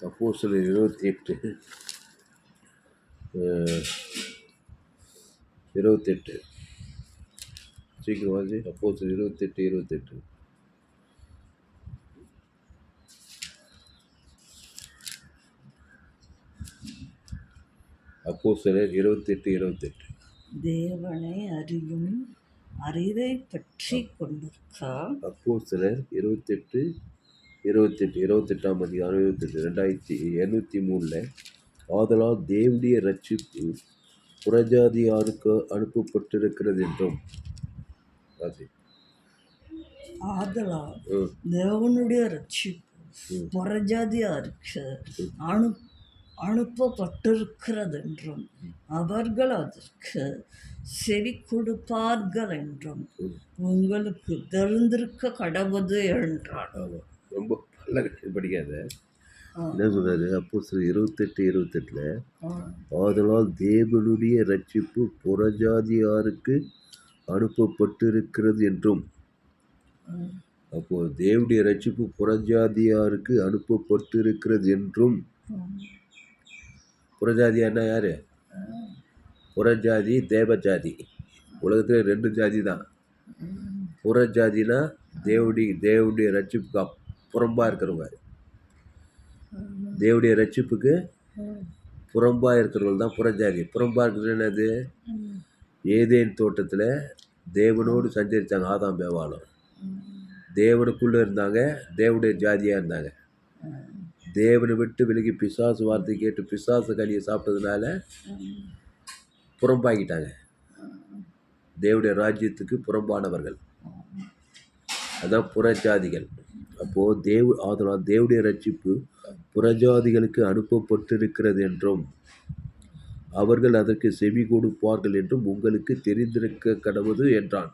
அப்போஸ்தலர் இருபத்தி எட்டு இருபத்தெட்டு சீக்கிரம் வாசி அப்போஸ்தலர் இருபத்தெட்டு இருபத்தெட்டு அப்போஸ்தலர் இருபத்தெட்டு இருபத்தெட்டு தேவனை அறியும் அறிவை பற்றி கொண்டிருக்க? அப்போஸ்தலர் இருபத்தெட்டு இருபத்தெட்டு இருபத்தெட்டாம் அதிகாரம் இருபத்தெட்டு ரெண்டாயிரத்தி எண்ணூற்றி மூணில் ஆதலால் தேவனுடைய ரட்சிப்பு புறஜாதியாருக்கு அனுப்பப்பட்டிருக்கிறது என்றும். ஆதலால் தேவனுடைய ரட்சிப்பு புறஜாதியாருக்கு அனு அனுப்பப்பட்டிருக்கிறது என்றும் அவர்கள் அதற்கு செவி கொடுப்பார்கள் என்றும் உங்களுக்கு தெரிந்திருக்க கடவுது என்றார் ஆமாம் ரொம்ப நல்ல படிக்காத. என்ன சொல்றாரு? அப்போ சில இருபத்தெட்டு இருபத்தெட்டில் ஆதலால் தேவனுடைய ரட்சிப்பு புறஜாதியாருக்கு அனுப்பப்பட்டிருக்கிறது என்றும். அப்போ தேவனுடைய ரட்சிப்பு புறஜாதியாருக்கு அனுப்பப்பட்டிருக்கிறது என்றும். புறஜாதியானா யாரு? புறஜாதி தேவஜாதி. உலகத்தில் ரெண்டு ஜாதி தான். புறஜாதினா தேவடி தேவனுடைய ரட்சிப்புக்கு புறம்பாக இருக்கிறவங்க. தேவனுடைய ரட்சிப்புக்கு புறம்பாக இருக்கிறவங்க தான் புறஜாதி புறம்பாக இருக்கிறது என்னது? ஏதேன் தோட்டத்தில் தேவனோடு சஞ்சரித்தாங்க ஆதாம் பேவாலம் தேவனுக்குள்ளே இருந்தாங்க தேவனுடைய ஜாதியாக இருந்தாங்க. தேவனை விட்டு விலகி பிசாசு வார்த்தை கேட்டு பிசாசு கனியை சாப்பிட்டதுனால புறம்பாக்கிட்டாங்க தேவனுடைய ராஜ்யத்துக்கு புறம்பானவர்கள். அதான் புறஜாதிகள். அப்போது தேவ அதனால் தேவடைய ரட்சிப்பு புறஜாதிகளுக்கு அனுப்பப்பட்டிருக்கிறது என்றும் அவர்கள் அதற்கு செவி கொடுப்பார்கள் என்றும் உங்களுக்கு தெரிந்திருக்க கடவுது என்றான்.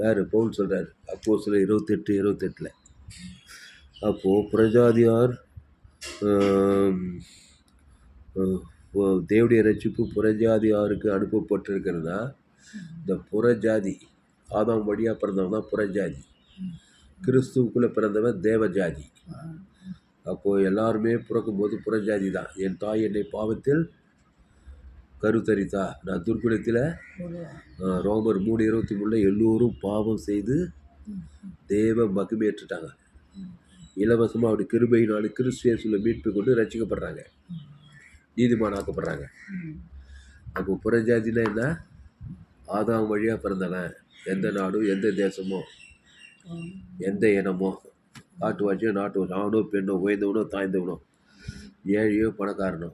யார்? பவுல் சொல்கிறார் அப்போ சில இருபத்தெட்டு இருபத்தெட்டில். அப்போது புறஜாதியார் தேவடைய ரட்சிப்பு புறஜாதியாருக்கு அனுப்பப்பட்டிருக்கிறதுனா இந்த புறஜாதி ஆதாம் வழியாக பிறந்தவங்க தான் புறஜாதி. கிறிஸ்துவுக்குள்ளே பிறந்தவன் தேவஜாதி. அப்போது எல்லாருமே பிறக்கும்போது புறஜாதி தான் என் தாய் என்னை பாவத்தில் கருத்தரித்தா. நான் துர்க்குணத்தில் ரோமர் மூணு இருபத்தி மூணில் எல்லோரும் பாவம் செய்து தேவ மகிமையேற்றுட்டாங்க இலவசமாக அப்படி கிருபையினாலும் கிறிஸ்துவேசுல மீட்பு கொண்டு ரசிக்கப்படுறாங்க நீதிமானாக்கப்படுறாங்க. அப்போ புறஜாதினா என்ன? ஆதாம் வழியாக பிறந்தவன். எந்த நாடும் எந்த தேசமோ. எந்த இனமோ காட்டுவாச்சியோ நாட்டு ஆணோ பெண்ணோ உயர்ந்தவனோ தாய்ந்தவனோ ஏழையோ பணக்காரனோ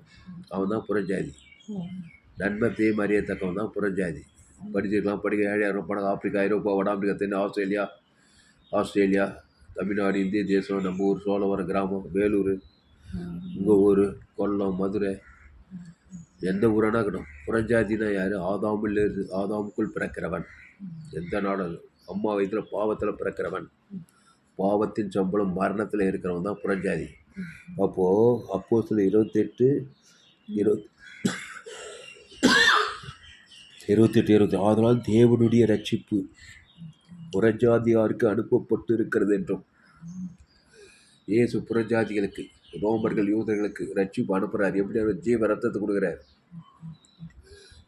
அவன் தான் புறஞ்சாதி. நன்மை தீமை அறியத்தக்கவன் தான் புறஞ்சாதி. படிச்சிருக்கலாம் படிக்க ஏழையாயிரம் பணம் ஆப்பிரிக்கா ஐரோப்பா வட ஆப்பிரிக்கா தென் ஆஸ்திரேலியா ஆஸ்திரேலியா தமிழ்நாடு இந்திய தேசம் நம்ம ஊர் சோழவரம் கிராமம் வேலூர் உங்கள் ஊர் கொல்லம் மதுரை எந்த ஊரானா இருக்கணும் புறஞ்சாதினா யார்? ஆதாமில் இருந்து ஆதாமுக்குள் பிறக்கிறவன். எந்த நாடும் அம்மா வயிற்றில் பாவத்தில் பிறக்கிறவன். பாவத்தின் சம்பளம் மரணத்தில் இருக்கிறவன் தான் புறஞ்சாதி. அப்போது அப்போ சில இருபத்தெட்டு இருபத் இருபத்தெட்டு இருபத்தி ஆதலால் தேவனுடைய ரட்சிப்பு புறஜாதியாருக்கு அனுப்பப்பட்டு இருக்கிறது என்றும் இயேசு புறஜாதிகளுக்கு ரோமர்கள் யூதர்களுக்கு ரட்சிப்பு அனுப்புகிறார் எப்படி அவர் ஜீவ ரத்தத்தை கொடுக்குறார்?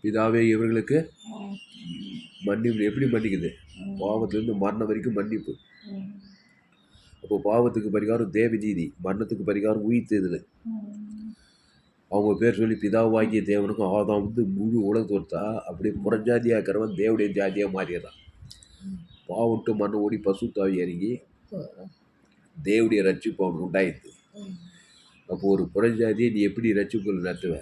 பிதாவே இவர்களுக்கு மன்னிப்பு. எப்படி மன்னிக்குது? பாவத்திலிருந்து மரணம் வரைக்கும் மன்னிப்பு. அப்போ பாவத்துக்கு பரிகாரம் தேவ நீதி மரணத்துக்கு பரிகாரம் உயிர்த்தேதல் அவங்க பேர் சொல்லி பிதாவாகிய தேவனுக்கும் ஆதாம் வந்து முழு உலகத்தை கொடுத்தா அப்படியே புறஞ்சாதியாக இருக்கிறவன் தேவடைய ஜாதியாக மாறிடுறான். பாவட்டு மண்ணு ஓடி பசு தாவி இறங்கி தேவடைய ரட்சிப்பு அவனுக்கு உண்டாயிடுது. அப்போ ஒரு புறஞ்சாதியை நீ எப்படி ரட்சிப்புகள் நடத்துவ?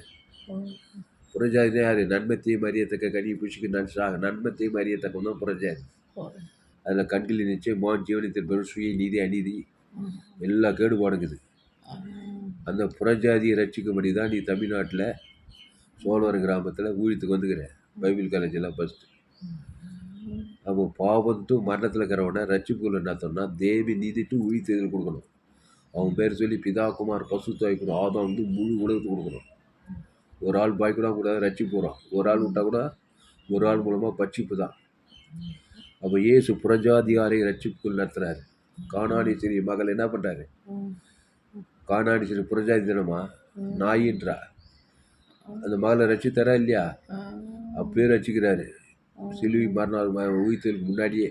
புறஜாதினா நன்மத்தையும் அறியத்தக்க கனி புஷிக்கு நன்றாக நன்மத்தையும் அறியத்தக்க தான் புறஜாதி அதில் கண்களில் நிச்சயம் மான் ஜீவனத்தின் பெரும் சுய நீதி அநீதி எல்லா கேடுபாடுங்குது அந்த புறஜாதியை ரட்சிக்கும்படி தான் நீ தமிழ்நாட்டில் சோழவர் கிராமத்தில் ஊழியத்துக்கு வந்துக்கிற. பைபிள் காலேஜெல்லாம் ஃபஸ்ட்டு அப்போ பாவத்து மரணத்தில் இருக்கிறவனை ரட்சிப்புகள் என்னத்தோம்னா தேவி நீதி டு உயிர்த்தெதில் கொடுக்கணும். அவன் பேர் சொல்லி பிதா குமார் பசு துவைக்கணும் ஆதம் ஆதாம் வந்து முழு உலகத்துக்கு கொடுக்கணும். ஒரு ஆள் பாய் கூட கூட போகிறோம் ஒரு ஆள் விட்டால் கூட ஒரு ஆள் மூலமாக பட்சிப்பு தான் அப்போ இயேசு புறஜாதியாரை ரட்சிப்புக்குள் நடத்துகிறாரு காணாடி சிறிய மகள் என்ன பண்ணுறாரு காணாடி சிறு புறஜாதி தினமா நாயின்றா அந்த மகளை ரசித்தரா இல்லையா? அப்பயே ரசிக்கிறாரு. சிலுவி மறுநாள் உயிர்த்தலுக்கு முன்னாடியே.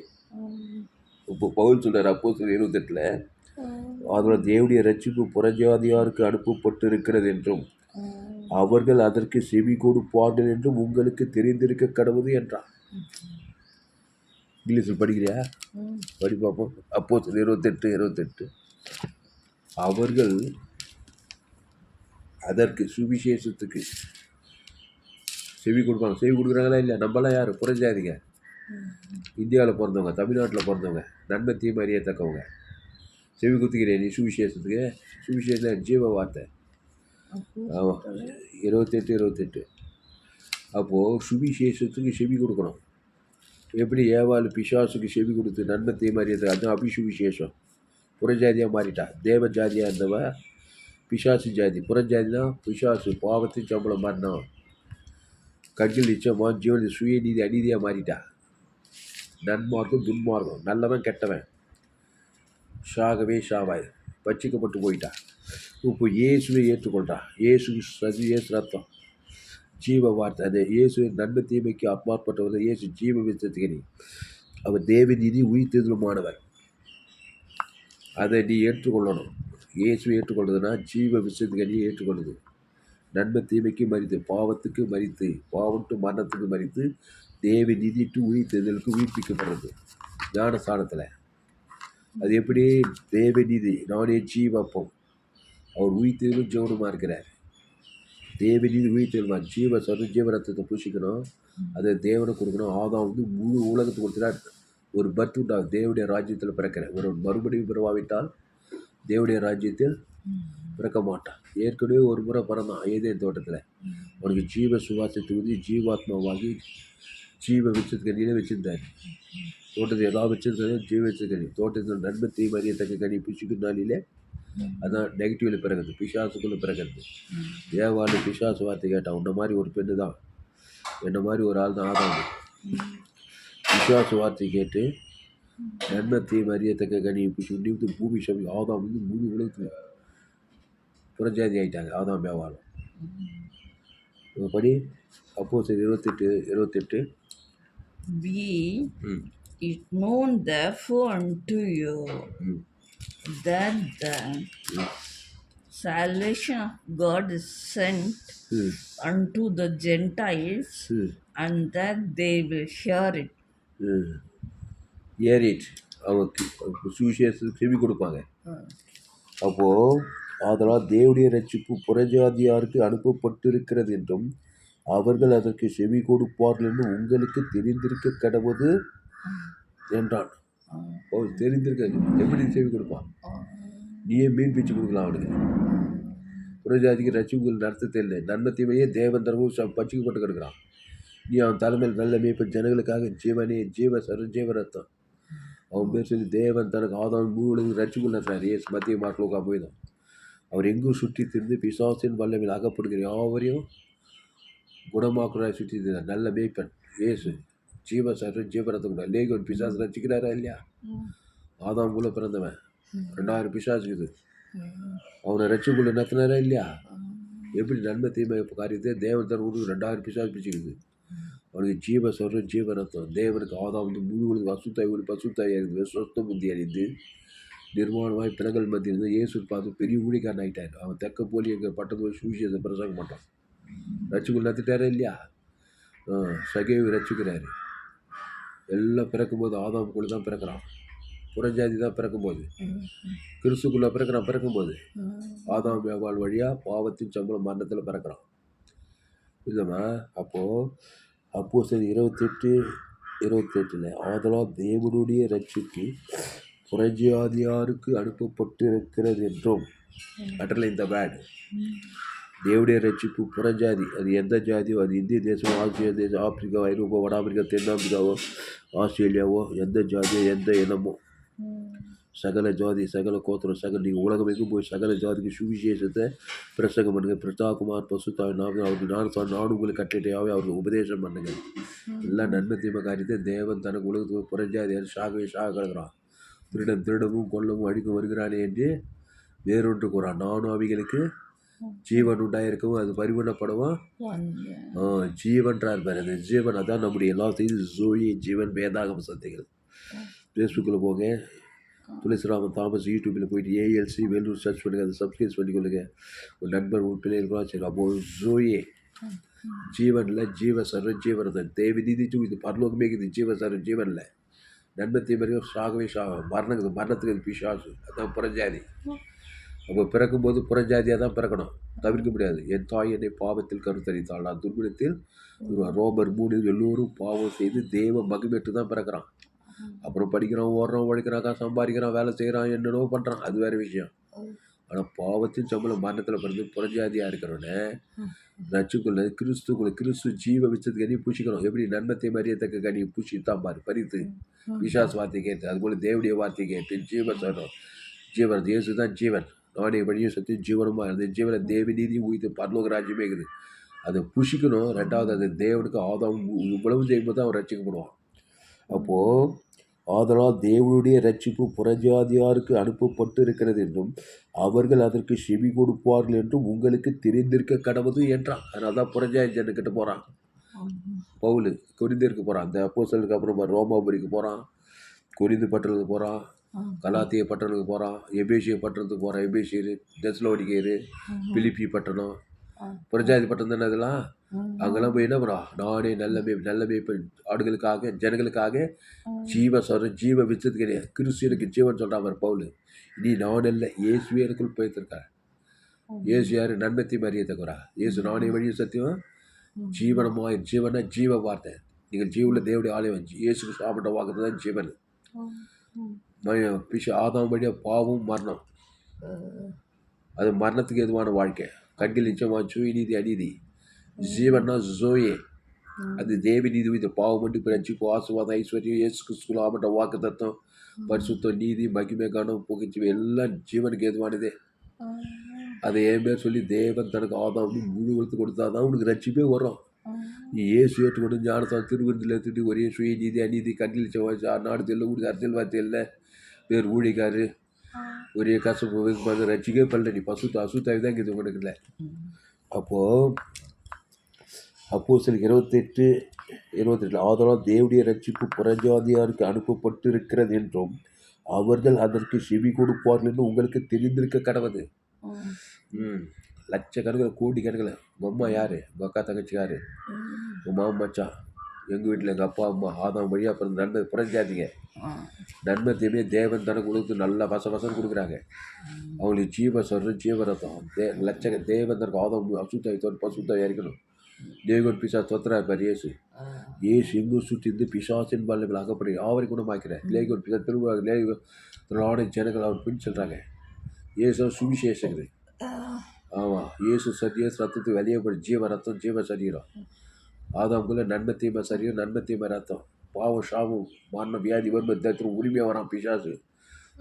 இப்போ பவுல் சொல்கிறார் அப்போ சொல்லி இருபத்தெட்டில் அதோட தேவடைய ரட்சிப்பு புறஜாதியாருக்கு அனுப்பப்பட்டு இருக்கிறது என்றும் அவர்கள் அதற்கு செவி கொடுப்பார்கள் என்று உங்களுக்கு தெரிந்திருக்க கடவுது என்றான். இங்கிலீஷில் படிக்கிறியா? படி பார்ப்போம் அப்போ இருபத்தெட்டு இருபத்தெட்டு. அவர்கள் அதற்கு சுவிசேஷத்துக்கு செவி கொடுப்பாங்க. செவி கொடுக்குறாங்களா இல்லையா? நம்மளாம் யார்? குறைஞ்சாதீங்க இந்தியாவில் பிறந்தவங்க தமிழ்நாட்டில் பிறந்தவங்க நன்மை தீமை அறியத்தக்கவங்க செவி குத்துக்கிறேன் நீ சுவிசேஷத்துக்கு. சுவிசேஷம் ஜீவ வார்த்தை. இருபத்தெட்டு இருபத்தெட்டு. அப்போது சுவிசேஷத்துக்கு செவி கொடுக்கணும். எப்படி ஏவாள் பிசாசுக்கு செவி கொடுத்து நன்மை தீமை அறியத்தக்க அதுவும் அபிசுவிசேஷம். புறஜாதியாக மாறிட்டா. தேவ ஜாதியாக இருந்தவ பிசாசு ஜாதி. புறஜாதினா பிசாசு பாவத்தின் சம்பளம் மாறினோம் கண்கள் நிச்சயமாக ஜீவன சுயநீதி அநீதியாக மாறிட்டா. நன்மார்க்கும் துன்மார்க்கும். நல்லவன் கெட்டவன். ஷாகவே ஷாவாய் பச்சிக்கப்பட்டு போயிட்டா. இப்போ இயேசுவை ஏற்றுக்கொண்டா இயேசு சதி இயேசு ரத்தம் ஜீவ வார்த்தை அது. இயேசு நன்மை தீமைக்கு அப்பாற்பட்டவர் இயேசு ஜீவ வித்தத்துக்கு அவர் தேவநீதி உயிர்த்தெதிலுமானவர் அதை நீ ஏற்றுக்கொள்ளணும். இயேசுவை ஏற்றுக்கொள்றதுனா ஜீவ விஷயத்துக்கு நீ ஏற்றுக்கொள்ளுது. நன்மை தீமைக்கு மறித்து பாவத்துக்கு மறித்து பாவம் மரணத்துக்கு மறித்து தேவி நிதி டு உயிர்த்தெழுதலுக்கு உயிர்ப்பிக்கப்படுறது. ஞானஸ்தானத்தில். அது எப்படி? தேவ நிதி நானே ஜீவப்பம். அவர் உயிர்த்தெழுதலும் ஜீவனமாக இருக்கிறார். தேவ நீதி ஜீவ சது ஜீவ ரத்தத்தை பூசிக்கணும். அதை தேவனை கொடுக்கணும். ஆதாம் வந்து முழு உலகத்துக்கு கொடுத்துட்டார். ஒரு பர்த் உண்டாகும் தேவடைய ராஜ்யத்தில் பிறக்கிற. ஒரு மறுபடியும் பிறவாவிட்டால் தேவடைய ராஜ்யத்தில் பிறக்க மாட்டான். ஏற்கனவே ஒரு முறை பிறந்தான் ஏதே தோட்டத்தில். உனக்கு ஜீவ சுவாசத்தை ஊதி ஜீவாத்மாவாகி ஜீவ வச்சதுக்கணியில் வச்சிருந்தார். தோட்டத்தை எதாவது வச்சிருந்தாலும் ஜீவ வச்சதுக்கணி தோட்டத்தில் நன்மை தீமை கனி பிசுக்கு நாளிலே அதான் நெகட்டிவில் பிறகுது பிசாசுக்குள்ளே பிறகுது. ஏவாளு பிசாசு வார்த்தை கேட்டான் உன்ன மாதிரி ஒரு பெண்ணு தான். என்ன மாதிரி ஒரு ஆள் தான் ஆதாம் பிசாசு வார்த்தை கேட்டு நன்மை தீமை அறியத்தக்க கனி? வந்து பூமி சமி ஆதாம் வந்து முழு உலகத்தில் புறஜாதி ஆயிட்டாங்க ஆதாம் வியாபாரம் படி அப்போ சரி இருபத்தெட்டு இருபத்தெட்டு. Be ம். it known therefore unto you. That the salvation of God is sent ம் unto the Gentiles, ம் and that they will hear it. ஏறிட் அவங்க சுவிசேஷத்துக்கு செவி கொடுப்பாங்க. அப்போது அதனால் தேவடைய ரட்சிப்பு புறஜாதியாருக்கு அனுப்பப்பட்டிருக்கிறது என்றும் அவர்கள் அதற்கு செவி கொடுப்பார்கள் என்று உங்களுக்கு தெரிந்திருக்க கடவுது என்றான். ஓ தெரிந்திருக்க. எப்படி செவி கொடுப்பான்? நீயே மீன் பிச்சு கொடுக்கலாம் அவனுக்கு. புரஜாதிக்கு ரட்சிப்புகள் நடத்த தெரியல நன்மை தீமையே தேவன் தரவும் ச- பச்சிக்கப்பட்டு கிடக்கிறான். நீ அவன் தலைமையில் நல்ல மேய்ப்பு ஜனங்களுக்காக ஜீவனே ஜீவ சரு ஜீவ ரத்தம். அவன் பேர் சொல்லி தேவன் தனக்கு ஆதாம் மூணு ரட்சிப்புகள் நடத்துறாரு. ஏஸ் மத்திய மாட்டிலோக்கா போய்தான் அவர் எங்கும் சுற்றி திருந்து பிசாசின் வல்லமையில் அகப்படுகிற யாவரையும் குணமாக்குறாய் சுற்றி திருந்தார் நல்ல மேய்ப்பன் ஏசு. ஜீவ சரு ஜீவரத்தம் கூட லேகன் பிசாசு ரசிக்கிறாரா இல்லையா? ஆதாம் கூட பிறந்தவன். ரெண்டாயிரம் பிசாசுக்குது அவனை ரட்சிக்குள்ள நடத்தினாரா இல்லையா? எப்படி நன்மை தீமை காரியத்தை தேவன் தன் ஊருக்கு ரெண்டாயிரம் பிசாசு பிச்சுக்குது அவனுக்கு ஜீவ சொல்ற ஜீவ ரத்தம். தேவனுக்கு ஆதாம் வந்து முழு உலகம் அசுத்தாய் ஒளி பசுத்தாய் அறிந்து சொஸ்த புத்தி அறிந்து நிர்மாணமாய் பிறங்கள் மத்தியில் இருந்து இயேசு பார்த்து பெரிய ஊழிக்காரன் ஆகிட்டார் அவன் தெக்க போலி எங்கள் பட்டத்து போய் சூசியத்தை பிரசங்க மாட்டான் ரட்சிக்குள் நடத்திட்டாரா இல்லையா? சகைவு ரட்சிக்கிறாரு. எல்லாம் பிறக்கும்போது ஆதாமுக்குள்ளே தான் பிறக்கிறான். புறஜாதி தான் பிறக்கும்போது. கிறிஸ்துக்குள்ளே பிறக்கிறான் பிறக்கும்போது. ஆதாம் வியாபால் வழியாக பாவத்தின் சம்பளம் மரணத்தில் பிறக்கிறான். புரியுதமா? அப்போது அப்போ சரி இருபத்தெட்டு இருபத்தெட்டில் ஆதலால் தேவனுடைய ரட்சிக்கு புறஜாதியாருக்கு அனுப்பப்பட்டிருக்கிறது என்றும். அட்டர்லைன் இந்த பேட் தேவடைய ரட்சிப்பு புறஞ்சாதி அது எந்த ஜாதியோ அது இந்திய தேசமோ ஆசியா தேசம் ஆப்பிரிக்கா ஐரோப்பா வட அமெரிக்கா தென்னாப்பிரிக்காவோ ஆஸ்திரேலியாவோ எந்த ஜாதியோ எந்த இனமோ சகல ஜாதி சகல கோத்திரம் சகல நீங்கள் உலகமேக்கும் போய் சகல ஜாதிக்கு சுவிசேஷத்தை பிரசங்கம் பண்ணுங்க பிரதாகுமார் பசுத்தாய் நாம அவருக்கு நான் சொன்ன நானும் உங்களுக்கு கட்டளையாவே அவருக்கு உபதேசம் பண்ணுங்க எல்லாம் நன்மை தீமை காரியத்தை தேவன் தனக்கு உலகத்துக்கு புறஞ்சாதி சாகவே சாக கிடக்கிறான் திருடன் திருடவும் கொல்லவும் அடிக்கும் வருகிறானே என்று வேறொன்று கூறான் நானும் அவைகளுக்கு ஜீவன் உண்டாயிருக்கவும் அது பரிமாணப்படவும் ஜீவன்றார் பாரு அந்த ஜீவன் அதான் நம்முடைய எல்லாத்தையும் ஜோயி ஜீவன் வேதாகம் சந்தைகள். ஃபேஸ்புக்கில் போங்க. துளசிராமன் தாமஸ் யூடியூப்பில் போயிட்டு ஏஎல்சி வேலூர் சர்ச் பண்ணுங்கள் அதை சப்ஸ்கிரைப் பண்ணிக்கொள்ளுங்க. ஒரு நண்பர் உன் பிள்ளைகளுக்கும் சரி அப்போ ஜோயே ஜீவனில் ஜீவ சர்வ ஜீவனதன் தேவி நிதிச்சு இது பரலோகமே இது ஜீவ சர்வ ஜீவனில். நன்மத்தை வரையும் சாகவே சாகும் மரணம் மரணத்துக்கு அது பிசாசு அதான் புறஞ்சாதி. அப்போ பிறக்கும்போது புறஜாதியாக தான் பிறக்கணும். தவிர்க்க முடியாது. என் தாய் என்னை பாவத்தில் கருத்தரித்தாள். நான் துர்குணத்தில் ஒரு ரோமர் மூணு எல்லோரும் பாவம் செய்து தேவ மகிமேட்டு தான் பிறக்கிறான். அப்புறம் படிக்கிறான் ஓடுறான் உழைக்கிறான் சம்பாதிக்கிறான் வேலை செய்கிறான் என்னென்னவோ பண்ணுறான் அது வேறு விஷயம். ஆனால் பாவத்தின் சம்பளம் மரணத்தில் பிறந்து புறஜாதியாக இருக்கிறவனே நச்சுக்குள்ள கிறிஸ்துக்குள்ள கிறிஸ்து ஜீவ விச்சத்துக்கு கனி பூசிக்கணும். எப்படி? நன்மத்தை மரியத்தக்க கனி பூசி தான் பாரு. பறித்து விசாஸ் வார்த்தை கேட்டு அதுபோல் தேவடைய வார்த்தை கேட்டு ஜீவன் சொல்லணும் ஜீவன் இயேசு தான் ஜீவன். நானே வழியும் சத்தி ஜீவனமாக இருந்தது ஜீவனை தேவி நீதி உயிர்த்து பரலோக ராஜ்யமே இருக்குது. அதை புஷிக்கணும் ரெண்டாவது அது தேவனுக்கு ஆதாம் இவ்வளவு செய்யும்போது தான் அவன் ரட்சிக்கப்படுவான். அப்போது ஆதலால் தேவனுடைய ரட்சிப்பு புறஜாதியாருக்கு அனுப்பப்பட்டு இருக்கிறது என்றும் அவர்கள் அதற்கு செவி கொடுப்பார்கள் என்றும் உங்களுக்கு தெரிந்திருக்க கடவுது என்றான். அதனால தான் புறஜாதி ஜனக்கிட்ட போகிறான் பவுலு கொரிந்தியருக்கு போகிறான் அந்த சொல்லுக்கு அப்புறமா ரோமாபுரிக்கு போகிறான் கொரிந்து பட்டணத்துக்கு போகிறான் கலாத்திய பட்டணத்துக்கு போகிறான் எபேசிய பட்டணத்துக்கு போகிறான் எபேசியர் டெஸ்லோடிக்கேரு பிலிப்பி பட்டணம் புறஜாதி பட்டணம் தானே அதெல்லாம்? அங்கெல்லாம் போய் என்ன பண்ணுறான் நானே நல்ல மே நல்ல மேய்ப்பன் ஆடுகளுக்காக ஜனங்களுக்காக ஜீவ சொல்ற ஜீவ விச்சது கிடையாது கிறிஸ்து ஜீவன் சொல்கிறான் அவர் பவுலு. நீ நான் அல்ல இயேசுவே எனக்குள் போய்த்திருக்கார் இயேசு யார்? நன்மத்தை மறியத்தக்குறா இயேசு நானே வழி சத்தியம் ஜீவனமாய் ஜீவன ஜீவ வார்த்தை. நீங்கள் ஜீவுள்ள தேவடைய ஆலயம் இயேசுக்கு சாப்பிட்ட வாக்குறது தான் ஜீவன் பிஷ ஆதாம் வழியாக பாவம் மரணம். அது மரணத்துக்கு எதுவான வாழ்க்கை? கண்கள் நிச்சயமாச்சு நீதி அநீதி. ஜீவன்னா ஜோயே. அது தேவி நீதி இது பாவம் ஆசுவாதம் ஐஸ்வர்யம் இயேசு கிறிஸ்துல ஆமட்ட வாக்கு தத்துவம் பரிசுத்தம் நீதி மகிமை காணும் புகழ்ச்சி எல்லாம் ஜீவனுக்கு ஏதுவானதே அதை என் பேர் சொல்லி தேவன் தனக்கு ஆதாம் முழு கொடுத்து கொடுத்தா தான் உனக்கு ரட்சிப்பே வரும். நீ ஏசு ஏற்றுக்கொண்டு ஞானத்தான் திருவிருந்தில் எடுத்துட்டு ஒரே சுய நீதி அநீதி கண்ணில் செவ்வாய் நாடு தெரியல உனக்கு அரசியல் வார்த்தை இல்லை பேர் ஊழிக்காரு ஒரே கசப்பு வெறுப்பு ரசிக்கவே பண்ணல நீ பசு அசுத்தாவி தான் உனக்கு இல்லை அப்போது அப்போ சில இருபத்தெட்டு இருபத்தெட்டு ஆதலால் தேவடைய ரட்சிப்பு புறஜாதியாருக்கு அனுப்பப்பட்டு இருக்கிறது என்றும் அவர்கள் அதற்கு செவி கொடுப்பார்கள் என்று உங்களுக்கு தெரிந்திருக்க கடவுது ம். லட்சக்கணக்கில் கோடி கணக்கில் உங்கள் அம்மா யார்? உங்கள் அக்கா தங்கச்சி யார் உங்கள் மாமா மச்சான். எங்கள் வீட்டில் எங்கள் அப்பா அம்மா ஆதாம் வழியாக பிறந்த நன்மை புறஞ்சாதிங்க நன்மத்தையுமே தேவன் தனக்கு கொடுத்து நல்லா வச வசம் கொடுக்குறாங்க. அவங்களுக்கு ஜீவ சொல்ற ஜீவரத்தம் தே லட்சக தேவன் தனக்கு ஆதம் அசுத்தாய் தோன் பசுத்தாய் இருக்கணும் தேவன் பிசா தொத்துறா இருப்பார் இயேசு. இயேசு எங்கும் சுற்றிந்து பிசாசின் வல்லங்கள் அகப்படி ஆவரை குணமாக்கிறேன் லேகோன் பிசா திரும்ப லேகோ நாடு ஜனங்கள் அவர் பின் சொல்கிறாங்க இயேசு சுவிசேஷங்கள் ஆமாம் இயேசு சத்திய ரத்தத்துக்கு வெளியே போய் ஜீவ ரத்தம் ஜீவ சரீரம் ஆதாம்குள்ள நன்மை தீமை சரீரம் நன்மை தீமை ரத்தம். பாவம் சாபம் மரணம் வியாதி வறுமை தத்திரம் உரிமையாக வரான் பிசாசு.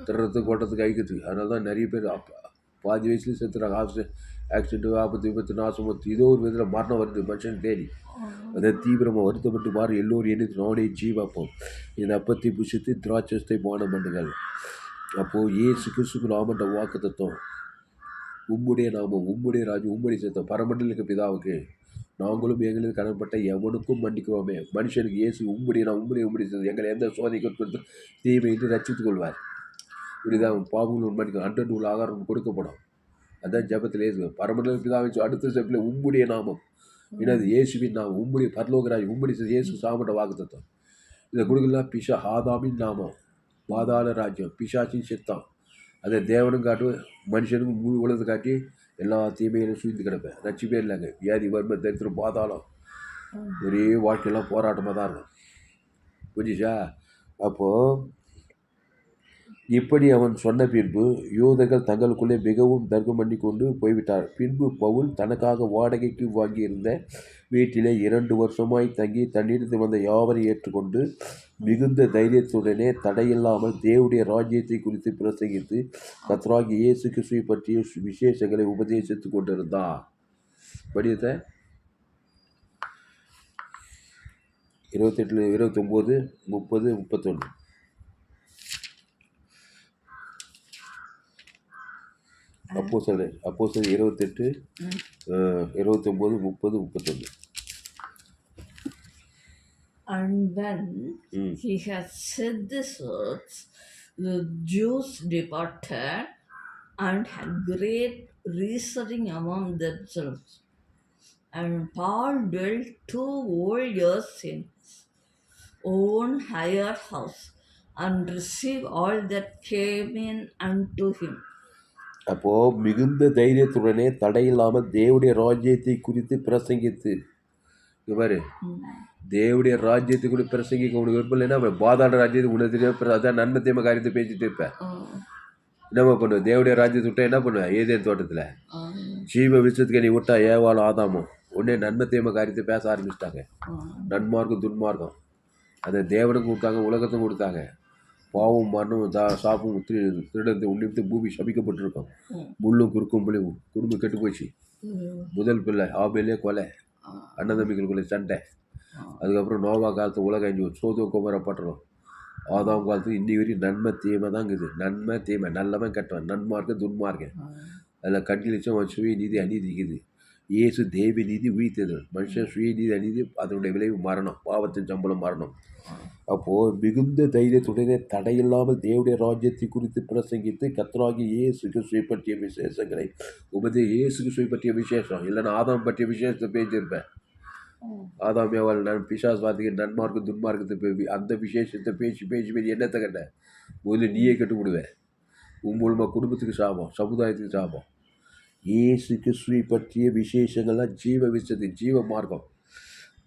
திருறதுக்கு கொட்டத்துக்கு அழிக்கிறதுக்கு அதனால தான் நிறைய பேர் பாதி வயசுலேயும் செத்துறாங்க. ஆக்சிடென்ட் ஆக்சிடென்ட் ஆபத்து விபத்து நாசம் விபத்து ஏதோ ஒரு விதத்தில் மரணம் வருது மனுஷன் தேடி. அதை தீவிரமாக வருத்தப்பட்டு மாறி எல்லோரும் எண்ணி நானே ஜீவாப்போம். என் அப்பத்தை புஷித்து திராட்சத்தை பானம் பண்ணுங்கள். அப்போது ஏசு கிறிஸ்துக்கு நாமன்ற வாக்கு தத்துவம் உம்முடைய நாமம் உம்முடைய ராஜ்யம் உம்முடைய சத்தம். பரமண்டலுக்கு பிதாவுக்கு. நாங்களும் எங்களுக்கு கடன்பட்ட எவனுக்கும் மன்னிக்கிறோமே. மனுஷனுக்கு இயேசு உம்படி நான் உம்படி உம்படி எங்களை எந்த சோதனைக்கு கொடுத்து தீமை என்று ரட்சித்துக் கொள்வார். இப்படிதான் பாவங்கள் மன்னிக்கும் அன்றன் உள்ள ஆகாரம் கொடுக்கப்படும். அதான் ஜபத்தில் இயேசு பரமண்டல பிதாவை அடுத்த ஸ்டெப்பில் உம்முடைய நாமம். என்னது? இயேசுவின் நாமம். உம்முடைய பரலோகராஜ் உம்முடி சத்தம், இயேசு சாமட்ட வாக்கு இதை கொடுக்கலாம். பிஷா ஆதாமின் நாமம். பாதாள ராஜ்யம். பிஷாச்சின் சித்தம். அதை தேவனும் காட்டு மனுஷனுக்கும் முழு உலகத்தை காட்டி எல்லா தீமையிலும் சூழ்ந்து கிடப்பேன். ரட்சிப்பே இல்லைங்க. வியாதி வறுமை தரித்திரம் பார்த்தாலும் ஒரே வாழ்க்கையெல்லாம் போராட்டமாக தான் இருக்கும். புரிஞ்சுச்சா? அப்போது இப்படி அவன் சொன்ன பின்பு யூதர்கள் தங்களுக்குள்ளே மிகவும் தர்க்கம் பண்ணி கொண்டு போய்விட்டார். பின்பு பவுல் தனக்காக வாடகைக்கு வாங்கியிருந்த வீட்டிலே இரண்டு வருஷமாய் தங்கி தன்னிடத்து வந்த யாவரை ஏற்றுக்கொண்டு மிகுந்த தைரியத்துடனே தடையில்லாமல் தேவனுடைய ராஜ்யத்தை குறித்து பிரசங்கித்து கத்ராகி இயேசு கிறிஸ்துவை பற்றிய விசேஷங்களை உபதேசித்துக் கொண்டிருந்தார். படியத்தை இருபத்தெட்டு இருபத்தொம்போது முப்பது முப்பத்தொன்று. அப்போ சில அப்போ சில இருபத்தெட்டு இருபத்தொம்போது முப்பது முப்பத்தொன்று. And when he had said these words, the Jews departed and had great reasoning among themselves. And Paul dwelt two whole years in his own hired house and received all that came in unto him. அப்போ மிகுந்த தைரியத்துடனே தடையில்லாமல் தேவனுடைய ராஜ்யத்தை குறித்து பிரசங்கித்து பாரு. தேவனுடைய ராஜ்யத்தை கூட பிரசங்கிக்க உனக்கு விருப்பம் இல்லைன்னா பாதாள ராஜ்யத்தை உனக்கு தெரியும் அதான் நன்மை தீமை காரியத்தை பேசிட்டு இருப்பேன் என்னம்மா பண்ணுவேன் தேவனுடைய ராஜ்யத்தை விட்டா என்ன பண்ணுவேன் ஏதேன் தோட்டத்தில். ஜீவ விஷயத்துக்கு நீ விட்டா ஏவாளும் ஆதாமும். உடனே நன்மை தீமை காரியத்தை பேச ஆரம்பிச்சிட்டாங்க. நன்மார்க்கம் துன்மார்க்கம். அதை தேவனுக்கும் கொடுத்தாங்க உலகத்துக்கும் கொடுத்தாங்க. பாவம் மரணம் தா சாப்பும் திரு திருடத்தை உன்னிட்டு பூமி சபிக்கப்பட்டிருக்கும். முள்ளும் குறுக்கும் குடும்பம் கெட்டு போச்சு. முதல் பிள்ளை ஆபேலே கொலை. அண்ணன் தம்பிகளுக்குள்ள சண்டை. அதுக்கப்புறம் நோவா காலத்து உலகம் அஞ்சு சோதோ பட்டணம். ஆதாம் காலத்து இன்னி வரையும் நன்மை தீமை தான் இருக்குது. நன்மை தீமை நல்லவன் கெட்டவன் நன்மார்க்க துன்மார்க்கன். அதில் கண்டிலிச்சம் சுய நீதி அநீதி இருக்குது. இயேசு தேவி நீதி உயிர்த்தது மனுஷன் சுய நீதி அநீதி அதனுடைய விளைவு மரணம் பாவத்தின் சம்பளம் மரணம். அப்போது மிகுந்த தைரியத்துடனே தடையில்லாமல் தேவனுடைய ராஜ்யத்தை குறித்து பிரசங்கித்து கத்தராகி இயேசுக்கு சுய பற்றிய விசேஷங்களை உமது இயேசுக்கு சுய பற்றிய விசேஷம். இல்லைன்னா ஆதாம் பற்றிய விசேஷத்தை பேசியிருப்பேன். ஆதாம் ஏவாள் நான் பிசாஸ் வார்த்தைக்கு நன்மார்க்கு துன்மார்க்கத்தை பே அந்த விசேஷத்தை பேசி பேசி பேசி என்னத்தை கட்ட முதல்ல நீயே கட்டு விடுவேன் உன் மூலமாக குடும்பத்துக்கு சாபம் சமுதாயத்துக்கு சாபம். இயேசு கிறிஸ்துவை பற்றிய விசேஷங்கள்லாம் ஜீவ விஷயத்து ஜீவ மார்க்கம்.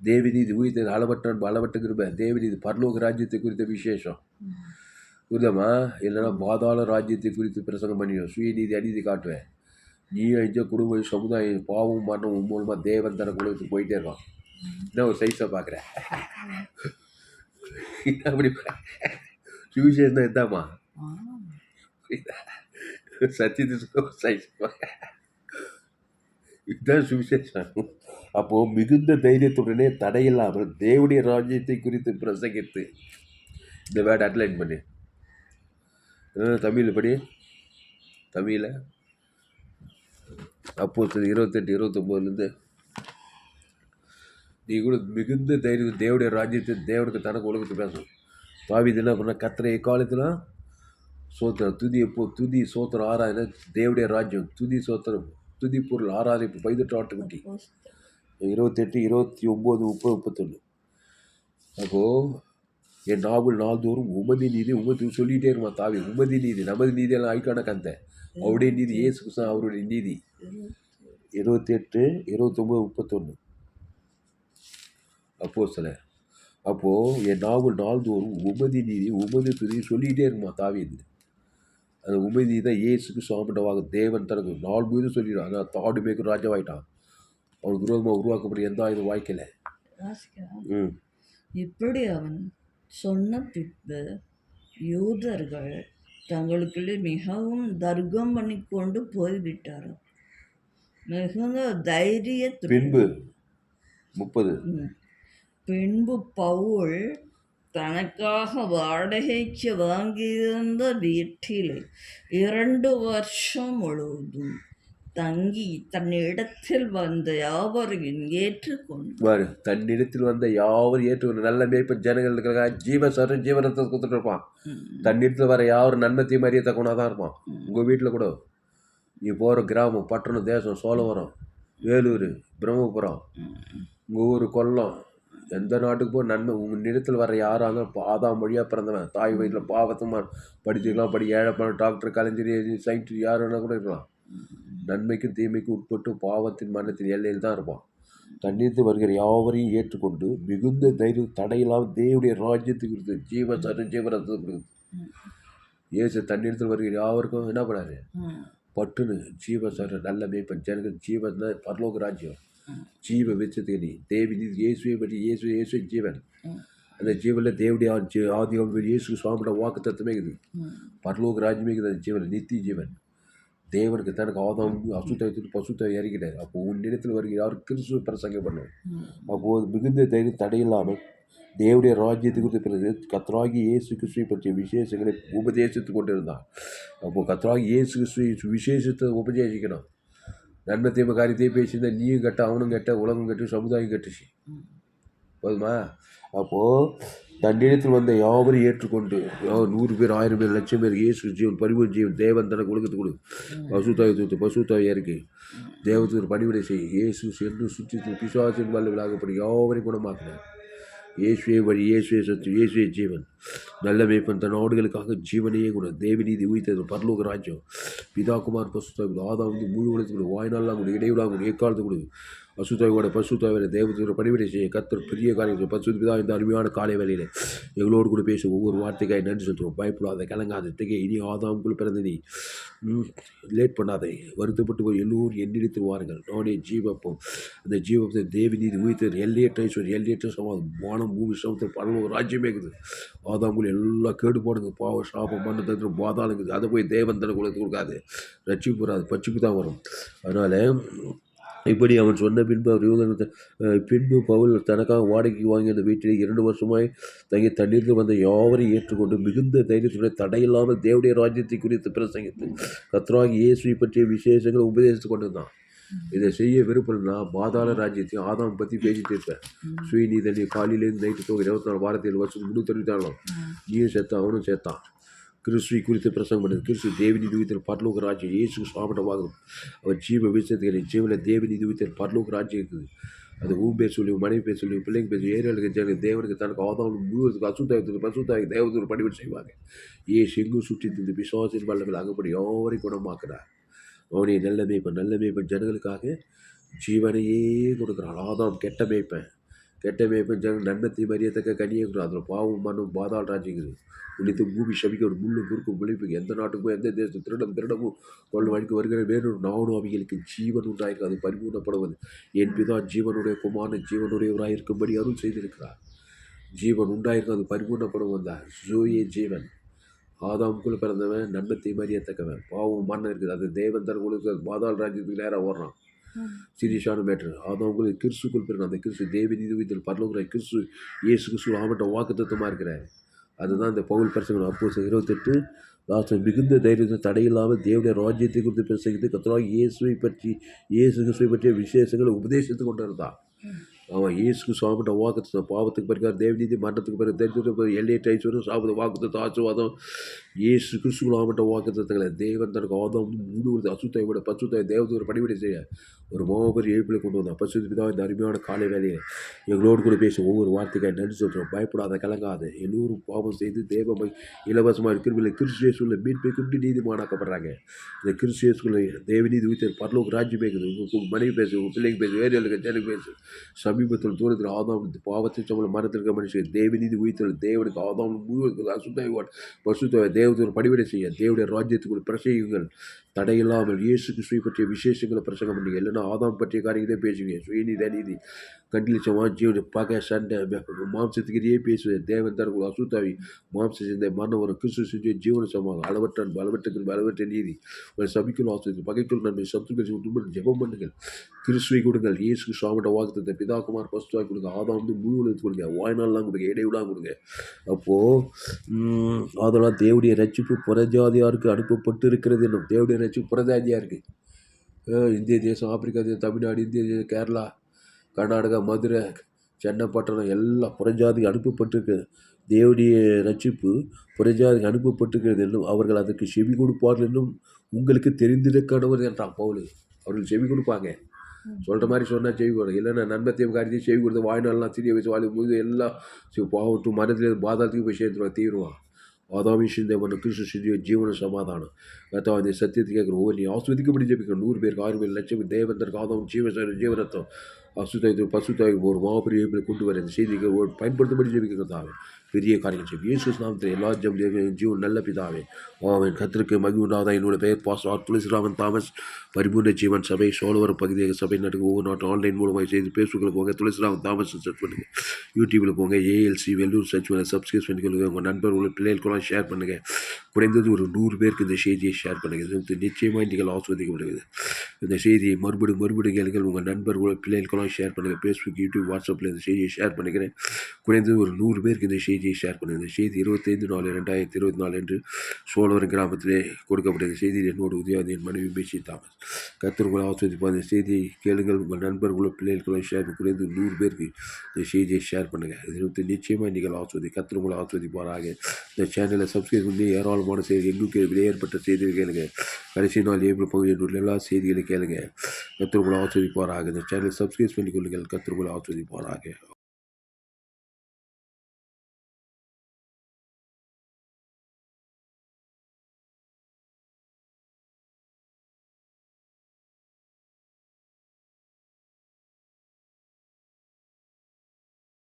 தேவநீதி உயிர்த்த அளவற்ற அன்பு அளவற்ற கிருபை தேவநீதி பரலோக ராஜ்யத்தை குறித்த விசேஷம். புரியுதம்மா? இல்லைன்னா பாதாள ராஜ்யத்தை குறித்து பிரசங்கம் பண்ணிடும் சுயநீதி அநீதி காட்டுவேன். நீ அஞ்ச குடும்பம் சமுதாயம் பாவம் மரணம் மூலமாக தேவன் தர குலத்துக்கு போயிட்டே இருக்கான். என்ன ஒரு சைஸை பார்க்குறேன் அப்படி சுவிசேஷம் தான் எதாம்மா சத்தியத்துக்கு சைஸ் இதுதான் சுவிசேஷம். அப்போது மிகுந்த தைரியத்துடனே தடையில்லாமல் தேவடைய ராஜ்யத்தை குறித்து பிரசங்கித்து. இந்த வேர்டு அட்லைன் பண்ணு. தமிழ் படி தமிழில் அப்போ இருபத்தெட்டு இருபத்தொம்போதுலேருந்து நீ கூட மிகுந்த தைரியம் தேவடைய ராஜ்யத்தை தேவனுக்கு தனக்கு உலகத்தை பேசணும். தாவிது என்ன பண்ண கத்திர காலத்தில் சோத்திரம் துதி எப்போ? துதி சோத்திரம் ஆராதனை தேவடைய ராஜ்யம் துதி சோத்திரம் துதி பொருள் ஆராதிப்பு பைதட்டு ஆட்டுக்குட்டி. இருபத்தெட்டு இருபத்தி ஒம்பது முப்பது முப்பத்தொன்று அப்போது என் நாவல் நாள்தோறும் உமதி நீதி உமதி சொல்லிகிட்டே இருமா தாவி உமதி நீதி நமது நீதியெல்லாம் ஆய்க்கான கந்த. அவருடைய நீதி ஏசு கிருஷ்ணா அவருடைய நீதி. இருபத்தெட்டு இருபத்தொம்பது முப்பத்தொன்று அப்போ சில அப்போது என் நாவல் நாள்தோறும் உமதி நீதி உமதி துதி சொல்லிகிட்டே இருக்குமா தாவிது அந்த உமதி தான் ஏசுக்கு சுவாமிட்டவாக தேவன் தனக்கு நாள் முழுதும் சொல்லிடுவான் ஆனால் தாடு மேற்கு ராஜாவாயிட்டான். அவனுக்கு விரோதமாக உருவாக்கப்பட்ட எந்த ஆயுதம் வாய்க்கல. ம். இப்படி அவன் சொன்ன பின்பு யூதர்கள் தங்களுக்குள்ளே மிகவும் தர்க்கம் பண்ணி கொண்டு போய்விட்டார்கள். மிகுந்த தைரியத்துடன் பின்பு முப்பது. பின்பு பவுல் தனக்காக வாடகைக்கு வாங்கியிருந்த வீட்டிலே இரண்டு வருஷம் முழுவதும் தங்கி தன்னிடத்தில் வந்த யாவரையும் ஏற்றுக்கொண்டு. தன்னிடத்தில் வந்த யாவரும் ஏற்று நல்ல மேய்ப்பன் ஜனங்கள் இருக்கிறாங்க ஜீவ சரம் ஜீவனத்தை கொடுத்துட்டு இருப்பான். தன்னிடத்தில் வர யாரும் நன்மை தீமை அறிய தக்கவனாக தான் இருப்பான் உங்கள் வீட்டில் கூட நீ போகிற கிராமம் பட்டணம் தேசம் சோழவரம் வேலூர் பிரம்மபுரம் உங்கள் ஊர் கொல்லம் எந்த நாட்டுக்கு போய் நன்மை உங்கள் நிலத்தில் வர யாராக இருந்தாலும் ஆதாம் மொழியாக பிறந்தவன். தாய் வயிற்றில் பாவத்தமாக படிச்சுக்கலாம் படி ஏழை பண்ண டாக்டர் கலைஞர் சயின்டிஸ்ட் யார் வேணால் கூட இருக்கலாம். நன்மைக்கும் தீமைக்கும் உட்பட்டு பாவத்தின் மரணத்தின் எல்லையில் தான் இருப்பான். தண்ணீர்த்து வருகிற யாவரையும் ஏற்றுக்கொண்டு மிகுந்த தைரியம் தடையில்லாமல் தேவடைய ராஜ்யத்துக்கு இருக்குது ஜீவ சரு ஜீவனத்தை கொடுக்குது ஏசு தண்ணீர்த்தில் வருகிற யாவருக்கும் என்ன பண்ணாரு? பட்டுன்னு ஜீவ சர நல்ல மேய்ப்பன் ஜனங்கள் ஜீவன் தான் பரலோக ராஜ்யம். ஜீவ வெச்சத்தை நீ தேவி நீ இயேசுவை பற்றி இயேசு இயேசு ஜீவன். அந்த ஜீவனில் தேவடைய ஆதி ஆதி இயேசு சுவாமியோட வாக்கு தத்துவமே இருக்குது பரலோக ராஜ்யமே இருக்குது அந்த ஜீவன் நித்திய ஜீவன். தேவனுக்கு தனக்கு ஆதாம் அசுத்தத்துக்கு பசுத்தை இறங்கிட்டார் அப்போ உன் இடத்தில் வருகிற யார் கிறிஸ்துவ பிரசங்கம் பண்ணும் அப்போது மிகுந்த தைரியம் தடையில்லாமல் தேவனுடைய ராஜ்யத்தை குறித்து பிறகு கத்ராகி இயேசு கிறிஸ்துவை பற்றிய விசேஷங்களை உபதேசித்து கொண்டிருந்தான். அப்போ கத்ராகி இயேசு கிறிஸ்துவை விசேஷத்தை உபதேசிக்கணும். நன்மை தீமை காரியத்தையும் பேசியிருந்தா நீயும் கெட்ட அவனும் கெட்ட உலகம் கெட்டு சமுதாயம் கெட்டுச்சு. போதுமா? அப்போது தன்னிடத்தில் வந்த யாவரும் ஏற்றுக்கொண்டு நூறு பேர் ஆயிரம் பேர் லட்சம் பேர் இயேசு ஜீவன் பரிவு ஜீவன் தேவன் தனக்கு உலகத்துக்கு கொடு. பசுத்தாய் தூத்து பசுத்தாய் இருக்கு தேவத்துக்கு பணிவிடை செய். இயேசு சென்று சுற்றி பிசாசின் வல்லவர்களாகப்படி யாவரையும் குணமாக்கினார். இயேசுவே வழி இயேசுவே சத்து இயேசுவே ஜீவன். நல்ல மேய்ப்பன் தன் ஆடுகளுக்காக ஜீவனையே கூட. தேவநீதி உயிர்த்தது பரலோக ராஜ்யம். பிதாகுமார் பசுத்தாய் ஆதா வந்து முழு உலகத்துக்கு வாய்நாளாக கூட. கொடு. இடைவிழா கொடு கூட. அசுத்தாயோட பசுத்தாயோட தேவத்தோட பணிவிடை செய்ய கத்தர் பெரிய காரியத்தை பசு பிதா இந்த அருமையான காலை வேலையில் எங்களோடு கூட பேச ஒவ்வொரு வார்த்தைக்காய் நன்றி சொல்கிறோம் பயப்படாத கலங்காத திகை இனி ஆதாமுக்குள் பிறந்த நீ லேட் பண்ணாதே வருத்தப்பட்டு போய் எல்லோரும் என்னிடத்தில் வாருங்கள். நானே ஜீவப்பம். அந்த ஜீவப்பத்தை தேவி நீதி உயிர்த்தர் எல்லையற்ற ஈஸ்வரர் எல்லையற்ற சமாதம் வானம் பூமி சமத்தில் பரலோக ராஜ்யமே இருக்குது. ஆதாமுக்குள் எல்லாம் கேடு போடுங்க பாவ சாபம் மண்ணு தந்திர இருக்குது. அதை போய் தேவன் தனக்கு கொடுக்காது ரட்சிப்பு வராது பச்சிப்பு தான் வரும். அதனால் இப்படி அவன் சொன்ன பின்பு அவர் அஹ், பின்பு பவுல் தனக்காக வாடகைக்கு வாங்கி அந்த வீட்டில் இரண்டு வருஷமாய் தங்கி தண்ணீரில் வந்த யாவரையும் ஏற்றுக்கொண்டு மிகுந்த தைரியத்துடன் தடையில்லாமல் தேவடைய ராஜ்யத்தை குறித்து பிரசங்கித்து கத்ராகி இயேசுவை பற்றிய விசேஷங்களை உபதேசித்து கொண்டிருந்தான். இதை செய்ய விருப்பம்னா பாதாள ராஜ்யத்தையும் ஆதாம் பற்றி பேசிட்டு இருப்பேன். சுயநீதனி காலையிலேருந்து நைட்டு தூங்க இருபத்தி நாலு வாரத்தில் வருஷம் முந்நூற்றி அறுபத்தாலும் நீயும் சேர்த்தான் அவனும் சேர்த்தான். கிறிஸ்துவை குறித்து பிரசங்கம் பண்ணது கிறிஸ்து தேவனி நிதிவித்தல் பரலோக ராஜ்யம் இயேசு சாப்பிட்டவாகும் அவர் ஜீவ விசத்துகளை ஜீவன தேவனி நிதிவித்தல் பரலோக ராஜ்யம் இருக்குது. அது ஊர் பேர் சொல்லி மனைவி பேர் சொல்லி பிள்ளைங்க பேர் ஏரியாவுக்கு ஜன தேவனுக்கு தனக்கு ஆதாம் முழுவதுக்கு அசுத்தாயத்துக்கு பசுத்தாய் தேவதூர் பணிவிட செய்வாங்க. ஏ செங்கு சுற்றி திருந்து விசுவாசின் வல்லங்கள் அகப்படி யாவரை குணமாக்குறார். அவனே நல்ல மேய்ப்பன் நல்ல மேய்ப்பன் ஜனங்களுக்காக ஜீவனையே கொடுக்குறான். ஆதாம் கெட்ட மேய்ப்பேன். கெட்டமே பெஞ்சாங்க ஜன நன்மத்தை மறியத்தக்க அதில் பாவம் மனம் பாதாள் ராஜிங்கிறது உன்னித்து பூமி சபிக்க ஒரு முள்ளு குறுக்கு முழிப்பு எந்த நாட்டுக்கும் எந்த தேசம் திருடம் திருடமும் கொள்ள வழிக்கு வருகிற வேணும் நானும் அவைகளுக்கு ஜீவன் உண்டாயிருக்கு அது பரிபூர்ணப்படுவது. என் பிதா ஜீவனுடைய குமாரன் ஜீவனுடையவராக இருக்கும்படி அருள் செய்திருக்கிறார். ஜீவன் உண்டாயிருக்கு அது பரிபூர்ணப்படும் வந்தார் ஜோயே ஜீவன். ஆதாமுக்குள்ள பிறந்தவன் நன்மத்தை மறியத்தக்கவன் பாவம் மண்ணம் இருக்குது. அது தேவன் தன் பாதாள் ராஜ்யத்துக்கு நேராக ஓடுறான். சீரியஸான மேட்ரு உங்களுக்கு கிறிஸ்துக்குள் பிறகு அந்த கிறிஸ்து தேவி நிதிவித்தல் பரலோகிற கிறிஸ்து இயேசு கிறிஸ்து ஆமட்ட வாக்கு தத்துவமாக இருக்கிறார். அதுதான் இந்த பவுல் பிரசங்கம் அப்போ இருபத்தெட்டு லாஸ்ட் மிகுந்த தைரியத்தை தடையில்லாமல் தேவனுடைய ராஜ்யத்தை குறித்து பிரசங்கித்து கத்தராக இயேசுவை பற்றி இயேசு கிறிஸ்துவை பற்றிய விசேஷங்களை உபதேசித்து கொண்டு இருந்தான் அவன் இயேசுக்கு சுவாமிட்ட வாக்கு பாவத்துக்கு பிறகு தேவநீதி மரணத்துக்கு பிறகு தெரிஞ்சு எல்லையற்ற ஐஸ்வரம் சாப்பிட வாக்குத்த ஆசீர்வாதம். இயேசு கிறிஸ்து சுவாமிட்ட தேவன் தனக்கு ஆதம் முழு அசுத்தாய் விட பசுத்தாய் ஒரு பணிவிடை செய்ய ஒரு மாபெரும் எழுப்பில் கொண்டு வந்தான். பசு இந்த அருமையான காலை வேலையை எங்களோடு கூட பேசி ஒவ்வொரு வார்த்தைக்காக நன்றி சொல்கிறோம் பயப்படாத கலங்காத. எல்லோரும் பாவம் செய்து தேவமை இலவசமாக இருக்கிறவில்லை கிறிஸ்துவேசுல மீட்பை கொண்டு நீதிமானாக்கப்படுறாங்க. இந்த கிறிஸ்துவேசுல தேவநீதி உயிர் பரலோக ராஜ்யம் பேசுது. உங்கள் மனைவி பேசு உங்கள் பிள்ளைங்க பேசு வேறு இருக்க ஜனக்கு பேசு சமீபத்தில் தூரத்தில் ஆதாம் பாவத்தை சம்பள மரத்திற்கு மனுஷன் தேவநீதி உயிர்த்தல் தேவனுக்கு ஆதாம் முழுவதற்கு அசுத்தாய் பசுத்தாய் தேவதூர் படிவடை செய்ய தேவடைய ராஜ்யத்துக்குள் பிரசையுங்கள் தடையில்லாமல் இயேசு சுய பற்றிய விசேஷங்களை பிரசங்கம் பண்ணீங்க இல்லைன்னா ஆதாம் பற்றிய காரியங்களே பேசுவீங்க சுயநீதி அநீதி. கண்டிலிச்சமா ஜீவனை பகை சண்டை. மாம்சத்துக்கிட்டே பேசுவேன். தேவன் தரக்கூடிய அசுத்தாவி. மாம்ச சிந்தை மன்னவரும் கிறிஸ்து செஞ்சு ஜீவன சமமாக அளவற்ற அளவற்றுக்கு அளவற்ற நீதி. ஒரு சபிக்குள் ஆசிரியர் பகைக்குள் நன்மை சத்துக்கள் துன்பம் ஜெபம் பண்ணுங்கள். கிறிஸ்துவை கொடுங்கள். இயேசு சுவாமிட்ட வாக்குத்தத்தை பிதாகுமார் பசுவாய் கொடுங்க. ஆதாம் வந்து முழு உலகத்து கொடுங்க. வாய்நாள்லாம் கொடுங்க. இடைவிடாம கொடுங்க. அப்போது அதெல்லாம் தேவடைய ரட்சிப்பு புறஜாதியாருக்கு அனுப்பப்பட்டு இருக்கிறது என்னும். தேவடைய ரட்சிப்பு புறஜாதியாக இருக்குது இந்திய தேசம் ஆப்பிரிக்கா தேசம் தமிழ்நாடு இந்திய தேசம் கேரளா. கர்நாடகா மதுரை சென்னைப்பட்டணம் எல்லாம் புறஞ்சாதிக்கு அனுப்பப்பட்டிருக்கு. தேவடைய ரட்சிப்பு புறஞ்சாதிக்கு அனுப்பப்பட்டிருக்கிறது என்னும் அவர்கள் அதற்கு செவி கொடுப்பார்கள் என்னும் உங்களுக்கு தெரிந்திருக்கணவர் என்றான் பவுல். அவர்கள் செவி கொடுப்பாங்க. சொல்கிற மாதிரி சொன்னால் செவி கொடுக்கும் இல்லைன்னா நண்பத்தையும் காரியத்தையும் செவி கொடுத்து வாழ்நாள்லாம் திரிய வச்சு வாழும் போது எல்லாம் சி- பாவட்டும் மனதில் பாதாளத்துக்கு போய் சேர்த்துருவான் தீருவான். ஆதாமி சிந்தவன கிருஷ்ண சிந்தியோ ஜீவன சமாதானம். கத்தா இந்த சத்தியத்தை கேட்குற ஒவ்வொரு நீ ஆஸ்வதிக்கப்படி ஜெபிக்கணும். நூறு பேருக்கு ஆறு பேர் லட்சம் பேர் தேவந்தருக்கு ஜீவரத்தம். ஜீவ ஜீவரத்தம் அசுத்தாயத்து ஒரு மாபெரிய கொண்டு வர இந்த செய்திக்கு பயன்படுத்தும்படி பயன்படுத்தபடி ஜெபிக்கிறதாவே பெரிய காரியம் செய்யும். இயேசு நாமத்தில் எல்லா ஜெப ஜீவன் நல்ல பிதாவே. அவன் கத்திற்கு மகிழ்வுண்டாதா என்னோட பெயர் பாஸ் ஆர். துளசிராமன் தாமஸ். பரிபூர்ண ஜீவன் சபை சோழவரம் பகுதியாக சபை நடக்கும் ஒவ்வொரு நாட்டும் ஆன்லைன் மூலமாக செய்து பேசுகளை போங்க. துளசிராமன் தாமஸ் சர்ச் பண்ணுங்கள் யூடியூப்பில் போங்க. ஏஎல்சி வெள்ளூர் சர்ச் பண்ண சப்ஸ்கிரைப் பண்ணிக்கொள்ளுங்க. உங்கள் நண்பர் உங்கள் பிள்ளைகளுக்கெல்லாம் ஷேர் பண்ணுங்கள் குறைந்தது ஒரு நூறு பேருக்கு இந்த செய்தியை ஷேர் பண்ணுங்கள் நிச்சயமாக நீங்கள் ஆஸ்வதிக்கப்படுகிறது இந்த செய்தியை மறுபடியும் மறுபடியும் கேளுங்கள். உங்கள் நண்பர்கள் பிள்ளைகளுக்கெல்லாம் ஷேர் பண்ணுங்கள் ஃபேஸ்புக் யூடியூப் வாட்ஸ்அப்பில் இந்த செய்தியை ஷேர் பண்ணிக்கிறேன். குறைந்தது ஒரு நூறு பேருக்கு இந்த செய்தி செய்தியை ஷேர் பண்ணுங்கள் செய்தி இருபத்தைந்து நாலு ரெண்டாயிரத்தி இருபத்தி நாலு என்று சோழவரம் கிராமத்திலே கொடுக்கப்பட்டது இந்த செய்தியில் என்னோட உதயாதி என் மனைவி பேசி தாமஸ். கத்திரங்களை ஆஸ்வதிப்பார் இந்த செய்தியை கேளுங்கள். உங்கள் நண்பர்களோ பிள்ளைகளுக்கெல்லாம் ஷேர் குறைந்து நூறு பேருக்கு இந்த செய்தியை ஷேர் பண்ணுங்கள் இதில் நிச்சயமாக நீங்கள் ஆஸ்வதி கத்திரங்களை ஆஸ்வதிப்பாராக இந்த சேனலை சப்ஸ்கிரைப் பண்ணி ஏராளமான செய்தி எங்களுக்கு ஏற்பட்ட செய்திகள் கேளுங்க. கடைசி நாள் ஏப்ரல் பகுதியில் எல்லா செய்திகளையும் கேளுங்க. கத்திரங்களை ஆஸ்வதிப்பாராக இந்த சேனலை சப்ஸ்கிரைப் பண்ணிக்கொள்ளுங்கள் கத்திரங்களை ஆஸ்வதிப்பாராக